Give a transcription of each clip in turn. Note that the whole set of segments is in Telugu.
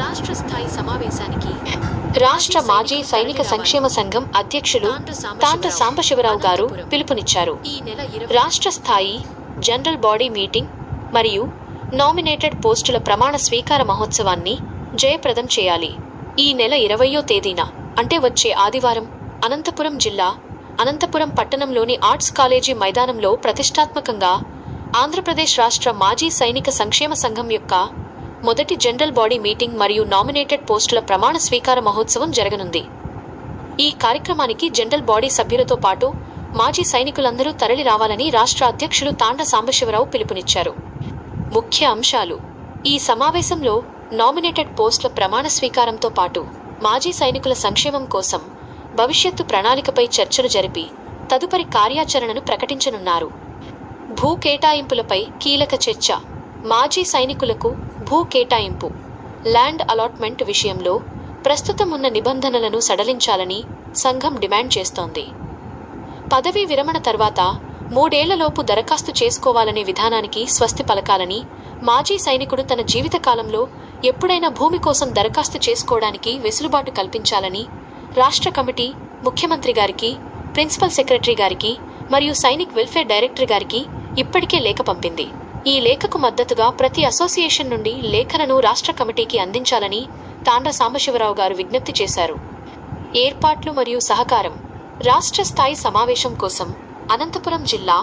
రాష్ట్ర స్థాయి సమావేశానికి రాష్ట్ర మాజీ సైనిక సంక్షేమ సంఘం అధ్యక్షులు తాండ్ర సాంబశివరావు గారు పిలుపునిచ్చారు. ఈ నెల ఇరవై రాష్ట్ర స్థాయి జనరల్ బాడీ మీటింగ్ మరియు నామినేటెడ్ పోస్టుల ప్రమాణ స్వీకార మహోత్సవాన్ని జయప్రదం చేయాలి. ఈ నెల ఇరవయో తేదీన అంటే వచ్చే ఆదివారం అనంతపురం జిల్లా అనంతపురం పట్టణంలోని ఆర్ట్స్ కాలేజీ మైదానంలో ప్రతిష్టాత్మకంగా ఆంధ్రప్రదేశ్ రాష్ట్ర మాజీ సైనిక సంక్షేమ సంఘం యొక్క మొదటి జనరల్ బాడీ మీటింగ్ మరియు నామినేటెడ్ పోస్టుల ప్రమాణ స్వీకార మహోత్సవం జరగనుంది. ఈ కార్యక్రమానికి జనరల్ బాడీ సభ్యులతో పాటు మాజీ సైనికులందరూ తరలి రావాలని రాష్ట్ర అధ్యక్షులు తాండ సాంబశివరావు పిలుపునిచ్చారు. ముఖ్య అంశాలు. ఈ సమావేశంలో నామినేటెడ్ పోస్టుల ప్రమాణ స్వీకారంతో పాటు మాజీ సైనికుల సంక్షేమం కోసం భవిష్యత్తు ప్రణాళికపై చర్చలు జరిపి తదుపరి కార్యాచరణను ప్రకటించనున్నారు. భూ కేటాయింపులపై కీలక చర్చ. మాజీ సైనికులకు భూ కేటాయింపు ల్యాండ్ అలాట్మెంట్ విషయంలో ప్రస్తుతం ఉన్న నిబంధనలను సడలించాలని సంఘం డిమాండ్ చేస్తోంది. పదవీ విరమణ తర్వాత మూడేళ్ళలోపు దరఖాస్తు చేసుకోవాలనే విధానానికి స్వస్తి పలకాలని మాజీ సైనికుడు తన జీవితకాలంలో ఎప్పుడైనా భూమి కోసం దరఖాస్తు చేసుకోవడానికి వెసులుబాటు కల్పించాలని రాష్ట్ర కమిటీ ముఖ్యమంత్రి గారికి ప్రిన్సిపల్ సెక్రటరీ గారికి మరియు సైనిక్ వెల్ఫేర్ డైరెక్టర్ గారికి ఇప్పటికే లేఖ పంపింది. ఈ లేఖకు మద్దతుగా ప్రతి అసోసియేషన్ నుండి లేఖలను రాష్ట్ర కమిటీకి అందించాలని తాండ్ర సాంబశివరావు గారు విజ్ఞప్తి చేశారు. ఏర్పాట్లు మరియు సహకారం రాష్ట్ర స్థాయి సమావేశం కోసం అనంతపురం జిల్లా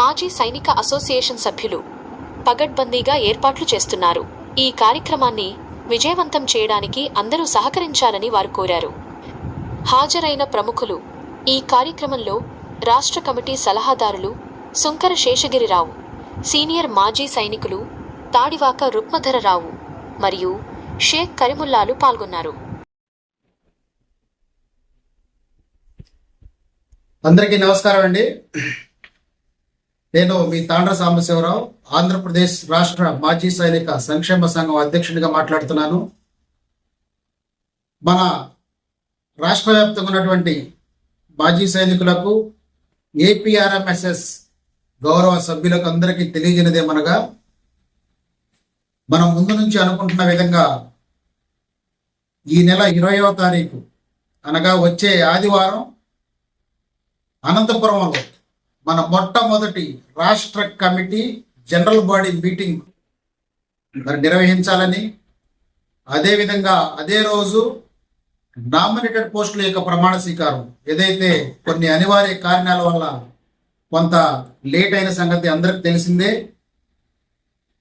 మాజీ సైనిక అసోసియేషన్ సభ్యులు పగడ్బందీగా ఏర్పాట్లు చేస్తున్నారు. ఈ కార్యక్రమాన్ని విజయవంతం చేయడానికి అందరూ సహకరించాలని వారు కోరారు. హాజరైన ప్రముఖులు ఈ కార్యక్రమంలో రాష్ట్ర కమిటీ సలహాదారులు సుంకర శేషగిరిరావు సీనియర్ మాజీ సైనికులు తాడివాక రుక్మధరరావు మరియు షేక్ కరిముల్లాలు పాల్గొన్నారు. అందరికీ నమస్కారం అండి. నేను మీ తాండ్ర సాంబశివరావు ఆంధ్రప్రదేశ్ రాష్ట్ర మాజీ సైనిక సంక్షేమ సంఘం అధ్యక్షుడిగా మాట్లాడుతున్నాను. మన రాష్ట్ర వ్యాప్తంగా ఉన్నటువంటి మాజీ సైనికులకు ఏపీఆర్ఎంఎస్ఎస్ గౌరవ సభ్యులకు అందరికీ తెలియజేయనదేమనగా మనం ముందు నుంచి అనుకుంటున్న విధంగా ఈ నెల ఇరవయవ తారీఖు అనగా వచ్చే ఆదివారం అనంతపురంలో మన మొట్టమొదటి రాష్ట్ర కమిటీ జనరల్ బాడీ మీటింగ్ మరి నిర్వహించాలని అదేవిధంగా అదే రోజు నామినేటెడ్ పోస్టుల యొక్క ప్రమాణ స్వీకారం ఏదైతే కొన్ని అనివార్య కారణాల వల్ల కొంత లేట్ అయిన సంగతి అందరికి తెలిసిందే.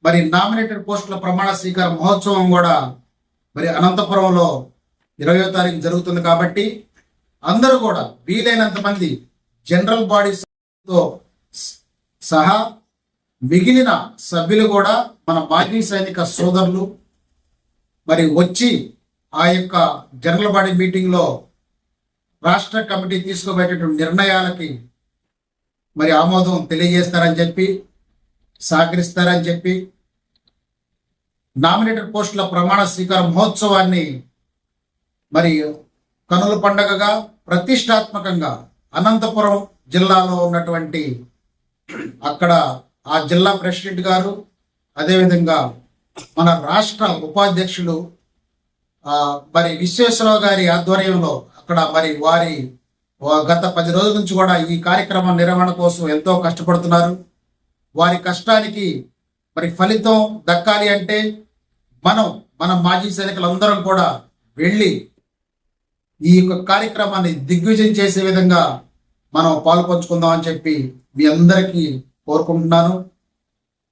మరి నామినేటెడ్ పోస్టుల ప్రమాణ స్వీకార మహోత్సవం కూడా మరి అనంతపురంలో ఇరవయో తారీఖు జరుగుతుంది కాబట్టి అందరూ కూడా వీలైనంత మంది జనరల్ బాడీతో సహా మిగిలిన సభ్యులు కూడా మన మాజీ సైనిక సోదరులు మరి వచ్చి ఆ యొక్క జనరల్ బాడీ మీటింగ్లో రాష్ట్ర కమిటీ తీసుకోబోయేటటువంటి నిర్ణయాలకి మరి ఆమోదం తెలియజేస్తారని చెప్పి సహకరిస్తారని చెప్పి నామినేటెడ్ పోస్టుల ప్రమాణ స్వీకార మహోత్సవాన్ని మరి కనుల పండగగా ప్రతిష్టాత్మకంగా అనంతపురం జిల్లాలో ఉన్నటువంటి అక్కడ ఆ జిల్లా ప్రెసిడెంట్ గారు అదేవిధంగా మన రాష్ట్ర ఉపాధ్యక్షులు మరి విశ్వేశ్వరరావు గారి ఆధ్వర్యంలో అక్కడ మరి వారి గత పది రోజుల నుంచి కూడా ఈ కార్యక్రమం నిర్వహణ కోసం ఎంతో కష్టపడుతున్నారు. వారి కష్టానికి మరి ఫలితం దక్కాలి అంటే మనం మన మాజీ సైనికులందరం కూడా వెళ్ళి ఈ యొక్క కార్యక్రమాన్ని దిగ్విజయం చేసే విధంగా మనం పాల్పంచుకుందాం అని చెప్పి మీ అందరికీ కోరుకుంటున్నాను.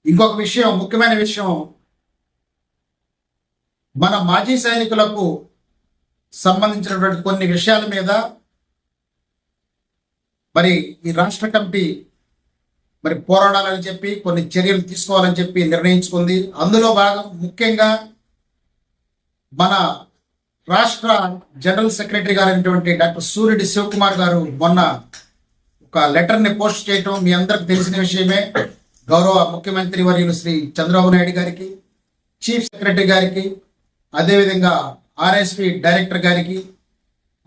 ఇంకొక విషయం ముఖ్యమైన విషయం మన మాజీ సైనికులకు సంబంధించినటువంటి కొన్ని విషయాల మీద మరి ఈ రాష్ట్ర కమిటీ మరి పోరాడాలని చెప్పి కొన్ని చర్యలు తీసుకోవాలని చెప్పి నిర్ణయించుకుంది. అందులో భాగం ముఖ్యంగా మన రాష్ట్ర జనరల్ సెక్రటరీ గారైనటువంటి డాక్టర్ సూర్యుడి శివకుమార్ గారు మొన్న ఒక లెటర్ని పోస్ట్ చేయటం మీ అందరికి తెలిసిన విషయమే. గౌరవ ముఖ్యమంత్రి వర్యులు శ్రీ చంద్రబాబు నాయుడు గారికి చీఫ్ సెక్రటరీ గారికి అదేవిధంగా ఆర్ఎస్పి డైరెక్టర్ గారికి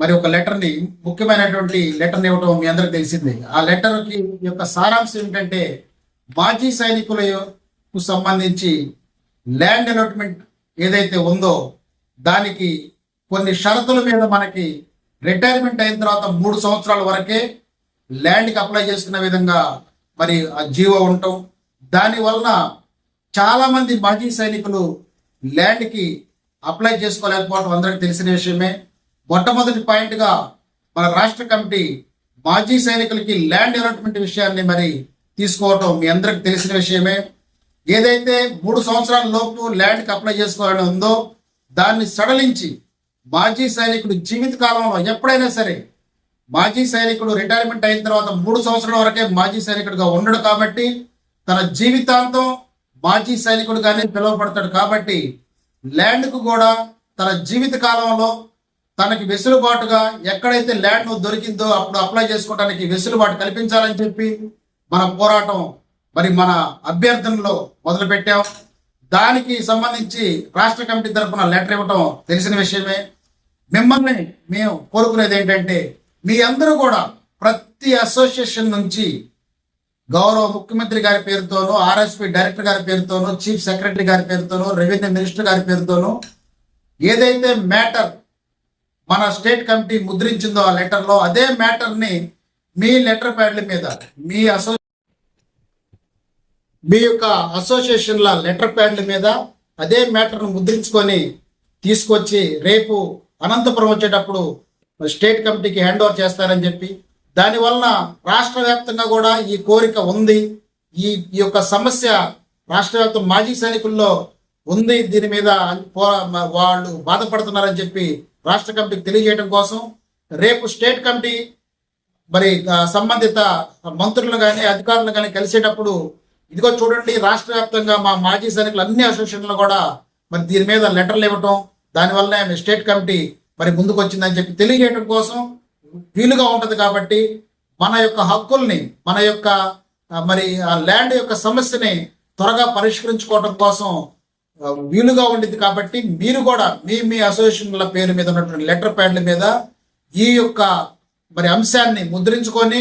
మరి ఒక లెటర్ని ముఖ్యమైనటువంటి లెటర్ని ఇవ్వటం మీ అందరికి తెలిసింది. ఆ లెటర్కి యొక్క సారాంశం ఏంటంటే మాజీ సైనికులకు సంబంధించి ల్యాండ్ అలాట్మెంట్ ఏదైతే ఉందో దానికి కొన్ని షరతుల మీద మనకి రిటైర్మెంట్ అయిన తర్వాత మూడు సంవత్సరాల వరకే ల్యాండ్కి అప్లై చేసుకున్న విధంగా మరి ఆ జీవో ఉండటం. దానివలన చాలామంది మాజీ సైనికులు ల్యాండ్కి అప్లై చేసుకోలేకపోవడం అందరికీ తెలిసిన విషయమే. మొట్టమొదటి పాయింట్గా మన రాష్ట్ర కమిటీ మాజీ సైనికులకి ల్యాండ్ అలాట్మెంట్ విషయాన్ని మరి తీసుకోవటం మీ అందరికి తెలిసిన విషయమే. ఏదైతే మూడు సంవత్సరాల లోపు ల్యాండ్కి అప్లై చేసుకోవాలని ఉందో దాన్ని సడలించి మాజీ సైనికుడు జీవిత కాలంలో ఎప్పుడైనా సరే మాజీ సైనికుడు రిటైర్మెంట్ అయిన తర్వాత మూడు సంవత్సరాల వరకే మాజీ సైనికుడిగా ఉండడు కాబట్టి తన జీవితాంతం మాజీ సైనికుడుగానే పిలువబడతాడు కాబట్టి ల్యాండ్కు కూడా తన జీవిత కాలంలో తనకి వెసులుబాటుగా ఎక్కడైతే ల్యాండ్ దొరికిందో అప్పుడు అప్లై చేసుకోవడానికి వెసులుబాటు కల్పించాలని చెప్పి మన పోరాటం మరి మన అభ్యర్థనలో మొదలుపెట్టాం. దానికి సంబంధించి రాష్ట్ర కమిటీ తరఫున లెటర్ ఇవ్వటం తెలిసిన విషయమే. మిమ్మల్ని మేము కోరుకునేది ఏంటంటే మీ అందరూ కూడా ప్రతి అసోసియేషన్ నుంచి గౌరవ ముఖ్యమంత్రి గారి పేరుతోనూ ఆర్ఎస్పి డైరెక్టర్ గారి పేరుతోనూ చీఫ్ సెక్రటరీ గారి పేరుతోనూ రెవెన్యూ మినిస్టర్ గారి పేరుతోనూ ఏదైతే మ్యాటర్ మన స్టేట్ కమిటీ ముద్రించిందో ఆ లెటర్లో అదే మ్యాటర్ని మీ లెటర్ ప్యాడ్ల మీద మీ అసో మీ యొక్క అసోసియేషన్ల లెటర్ ప్యాడ్ల మీద అదే మ్యాటర్ను ముద్రించుకొని తీసుకొచ్చి రేపు అనంతపురం వచ్చేటప్పుడు స్టేట్ కమిటీకి హ్యాండ్ ఓవర్ చేస్తారని చెప్పి దానివలన రాష్ట్ర వ్యాప్తంగా కూడా ఈ కోరిక ఉంది. ఈ ఈ యొక్క సమస్య రాష్ట్ర వ్యాప్తం మాజీ సైనికుల్లో ఉంది. దీని మీద వాళ్ళు బాధపడుతున్నారని చెప్పి రాష్ట్ర కమిటీకి తెలియజేయడం కోసం రేపు స్టేట్ కమిటీ మరి సంబంధిత మంత్రులు కానీ అధికారులను కానీ కలిసేటప్పుడు ఇదిగో చూడండి రాష్ట్ర వ్యాప్తంగా మా మాజీ సైనికులు అన్ని అసోసియేషన్లు కూడా మరి దీని మీద లెటర్లు ఇవ్వటం దానివల్లనే స్టేట్ కమిటీ మరి ముందుకు వచ్చిందని చెప్పి తెలియజేయడం కోసం వీలుగా ఉంటుంది కాబట్టి మన యొక్క హక్కుల్ని మన యొక్క మరి ఆ ల్యాండ్ యొక్క సమస్యని త్వరగా పరిష్కరించుకోవడం కోసం వీలుగా ఉండింది కాబట్టి మీరు కూడా మీ మీ అసోసియేషన్ల పేరు మీద ఉన్నటువంటి లెటర్ ప్యాడ్ల మీద ఈ యొక్క మరి అంశాన్ని ముద్రించుకొని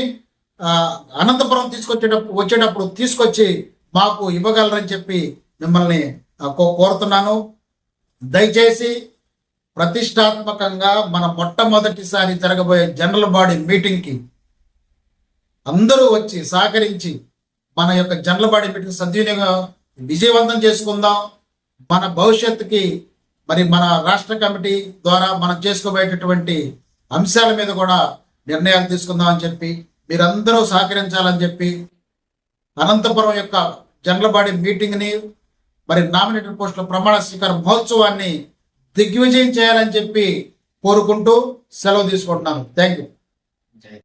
అనంతపురం తీసుకొచ్చేటప్పుడు వచ్చేటప్పుడు తీసుకొచ్చి మాకు ఇవ్వగలరని చెప్పి మిమ్మల్ని కో- కోరుతున్నాను. దయచేసి ప్రతిష్టాత్మకంగా మన మొట్టమొదటిసారి జరగబోయే జనరల్ బాడీ మీటింగ్కి అందరూ వచ్చి సహకరించి మన యొక్క జనరల్ బాడీ మీటింగ్ సద్వినియోగం విజయవంతం చేసుకుందాం. మన భవిష్యత్తుకి మరి మన రాష్ట్ర కమిటీ ద్వారా మనం చేసుకోబోయేటటువంటి అంశాల మీద కూడా నిర్ణయాలు తీసుకుందాం అని చెప్పి మీరందరూ సహకరించాలని చెప్పి అనంతపురం యొక్క జనరల్ మీటింగ్ని మరి నామినేటెడ్ పోస్టుల ప్రమాణ స్వీకార మహోత్సవాన్ని దిగ్విజయం చేయాలని చెప్పి కోరుకుంటూ సెలవు తీసుకుంటున్నాను. Thank you